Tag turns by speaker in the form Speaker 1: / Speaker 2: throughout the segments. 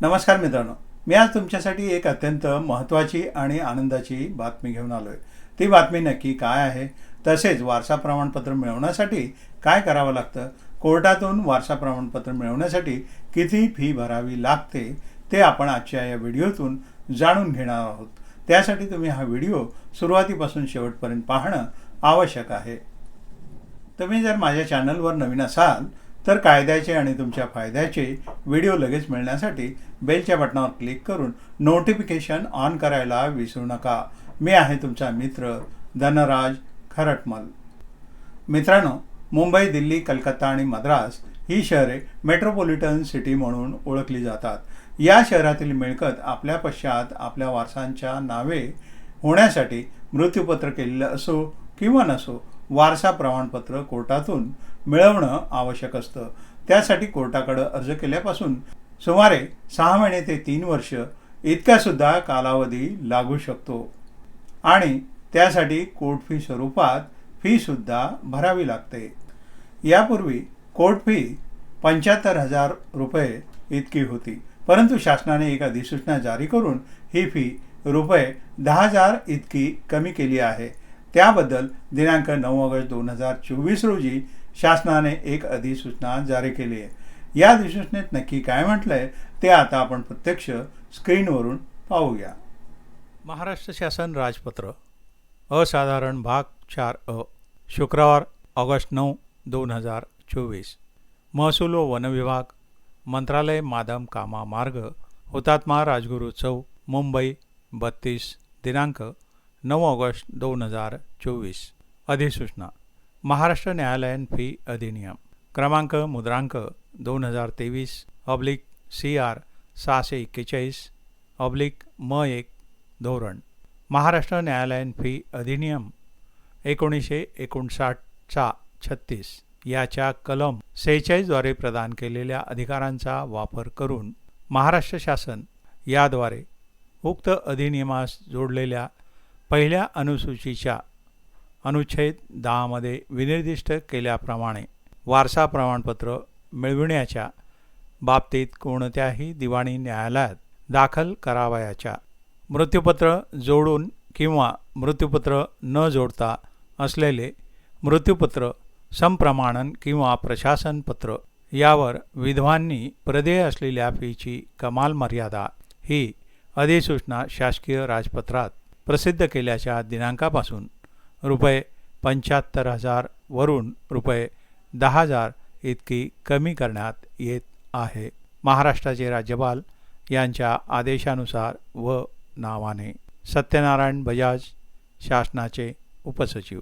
Speaker 1: नमस्कार मित्रांनो. मी आज तुमच्यासाठी एक अत्यंत महत्त्वाची आणि आनंदाची बातमी घेऊन आलो आहे ती बातमी नक्की काय आहे? तसेच वारसा प्रमाणपत्र मिळवण्यासाठी काय करावं लागतं? कोर्टातून वारसा प्रमाणपत्र मिळवण्यासाठी किती फी भरावी लागते? ते आपण आजच्या या व्हिडिओतून जाणून घेणार आहोत. त्यासाठी तुम्ही हा व्हिडिओ सुरुवातीपासून शेवटपर्यंत पाहणं आवश्यक आहे. तुम्ही जर माझ्या चॅनलवर नवीन असाल तर कायद्याचे आणि तुमच्या फायद्याचे व्हिडिओ लगेच मिळण्यासाठी बेलच्या बटनावर क्लिक करून नोटिफिकेशन ऑन करायला विसरू नका. मी आहे तुमचा मित्र धनराज खरटमल. मित्रांनो मुंबई दिल्ली कलकत्ता आणि मद्रास ही शहरे मेट्रोपॉलिटन सिटी म्हणून ओळखली जातात. या शहरातील मिळकत आपल्या पश्चात आपल्या वारसांच्या नावे होण्यासाठी मृत्यूपत्र केलेलं असो किंवा नसो वारसा प्रमाणपत्र कोर्टातून मिळवणं आवश्यक असतं. त्यासाठी कोर्टाकडं अर्ज केल्यापासून सुमारे सहा महिने ते तीन वर्ष इतकासुद्धा कालावधी लागू शकतो. आणि त्यासाठी कोर्ट फी स्वरूपात फीसुद्धा भरावी लागते. यापूर्वी कोर्ट फी पंच्याहत्तर हजार रुपये इतकी होती. परंतु शासनाने एक अधिसूचना जारी करून ही फी रुपये दहा हजार इतकी कमी केली आहे. त्याबद्दल दिनांक नऊ ऑगस्ट दोन हजार चोवीस रोजी शासनाने एक अधिसूचना जारी केली आहे. या अधिसूचनेत नक्की काय म्हटलंय ते आता आपण प्रत्यक्ष स्क्रीनवरून पाहूया. महाराष्ट्र शासन राजपत्र असाधारण भाग चार अ शुक्रवार ऑगस्ट नऊ दोन हजार चोवीस. महसूल व वनविभाग मंत्रालय मादम कामा मार्ग हुतात्मा राजगुरू चौक मुंबई बत्तीस दिनांक नऊ ऑगस्ट दोन हजार चोवीस. अधिसूचना. महाराष्ट्र न्यायालयीन फी अधिनियम. क्रमांक मुद्रांक दोन हजार तेवीस ऑब्लिक सी आर सहाशे एक्केचाळीस ऑब्लिक म एक धोरण. महाराष्ट्र न्यायालयीन फी अधिनियम एकोणीसशे एकोणसाठचा छत्तीस याच्या कलम सेहेचाळीसद्वारे प्रदान केलेल्या अधिकारांचा वापर करून महाराष्ट्र शासन याद्वारे उक्त अधिनियमास जोडलेल्या पहिल्या अनुसूचीच्या अनुच्छेद दहामध्ये विनिर्दिष्ट केल्याप्रमाणे वारसा प्रमाणपत्र मिळविण्याच्या बाबतीत कोणत्याही दिवाणी न्यायालयात दाखल करावयाच्या मृत्यूपत्र जोडून किंवा मृत्यूपत्र न जोडता असलेले मृत्यूपत्र संप्रमाणन किंवा प्रशासनपत्र यावर विधवांनी प्रदेय असलेल्या फीची कमाल मर्यादा ही अधिसूचना शासकीय राजपत्रात प्रसिद्ध केल्याच्या दिनांकापासून रुपये पंच्याहत्तर हजार वरून रुपये दहा हजार इतकी कमी करण्यात येत आहे. महाराष्ट्राचे राज्यपाल यांच्या आदेशानुसार व नावाने सत्यनारायण बजाज शासनाचे उपसचिव.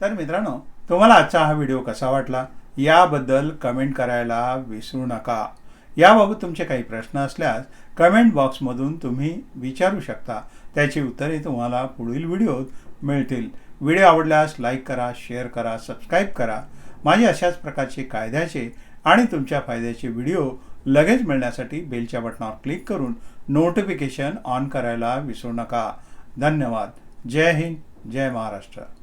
Speaker 1: तर मित्रांनो तुम्हाला आजचा हा व्हिडिओ कसा वाटला? याबद्दल कमेंट करायला विसरू नका. याबाबत तुमचे काही प्रश्न असल्यास कमेंट बॉक्समधून तुम्ही विचारू शकता. त्याची उत्तरे तुम्हाला पुढील व्हिडिओत मिळतील. व्हिडिओ आवडल्यास लाईक करा शेअर करा सबस्क्राईब करा. माझे अशाच प्रकारचे कायद्याचे आणि तुमच्या फायद्याचे व्हिडिओ लगेच मिळण्यासाठी बेलच्या बटनावर क्लिक करून नोटिफिकेशन ऑन करायला विसरू नका. धन्यवाद. जय हिंद जय महाराष्ट्र.